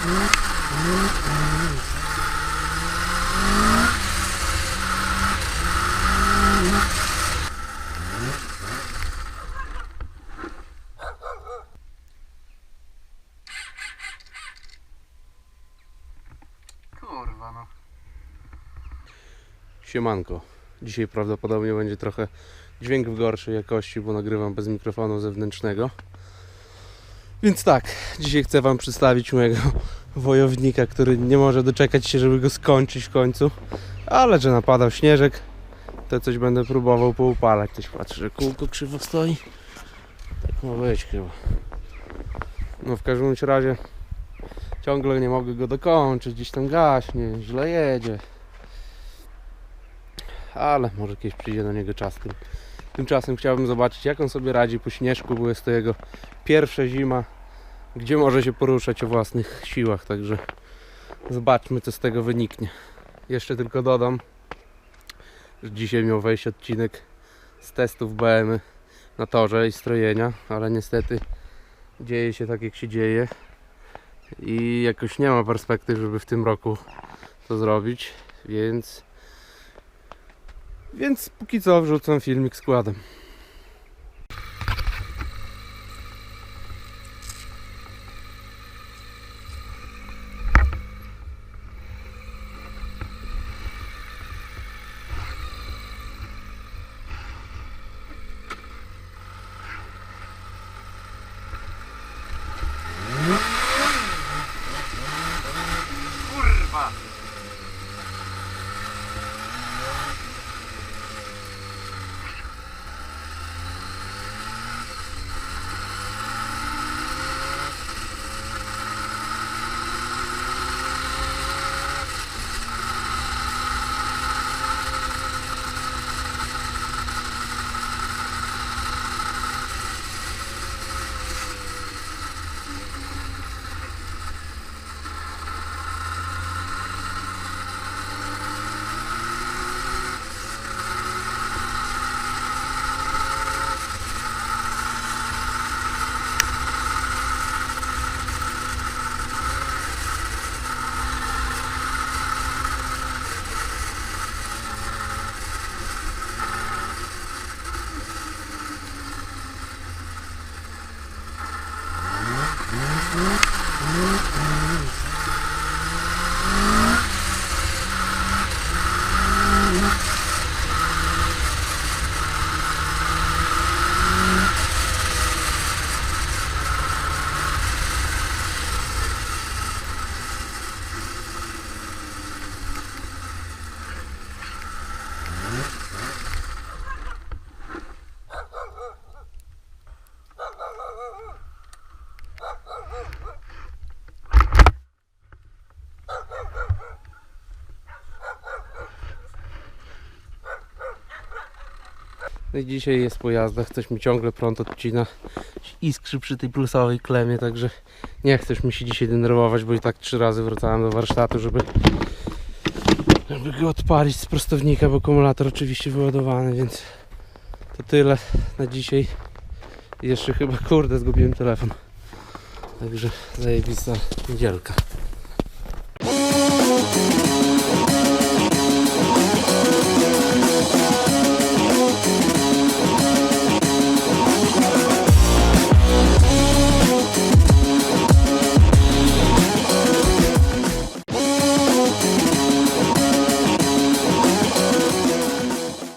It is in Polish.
Kurwa no. Siemanko. Dzisiaj prawdopodobnie będzie trochę dźwięk w gorszej jakości, bo nagrywam bez mikrofonu zewnętrznego. Więc tak, dzisiaj chcę Wam przedstawić mojego wojownika, który nie może doczekać się, żeby go skończyć w końcu. Ale że napadał śnieżek, to coś będę próbował poupalać. Też patrzę, że kółko krzywo stoi. Tak ma być chyba. No w każdym razie ciągle nie mogę go dokończyć, gdzieś tam gaśnie, źle jedzie. Ale może kiedyś przyjdzie do niego czas. Tym- Tymczasem chciałbym zobaczyć jak on sobie radzi po śnieżku, bo jest to jego pierwsza zima, gdzie może się poruszać o własnych siłach, także zobaczmy co z tego wyniknie. Jeszcze tylko dodam, że dzisiaj miał wejść odcinek z testów BM na torze i strojenia, ale niestety dzieje się tak jak się dzieje i jakoś nie ma perspektyw, żeby w tym roku to zrobić, więc więc póki co wrzucam filmik składem. No i dzisiaj jest po jazdach, coś mi ciągle prąd odcina. Iskrzy przy tej plusowej klemie, także nie chcesz mi się dzisiaj denerwować, bo i tak trzy razy wracałem do warsztatu, żeby, żeby go odpalić z prostownika, bo akumulator oczywiście wyładowany, więc to tyle na dzisiaj. Jeszcze chyba, kurde, zgubiłem telefon. Także zajebista niedzielka.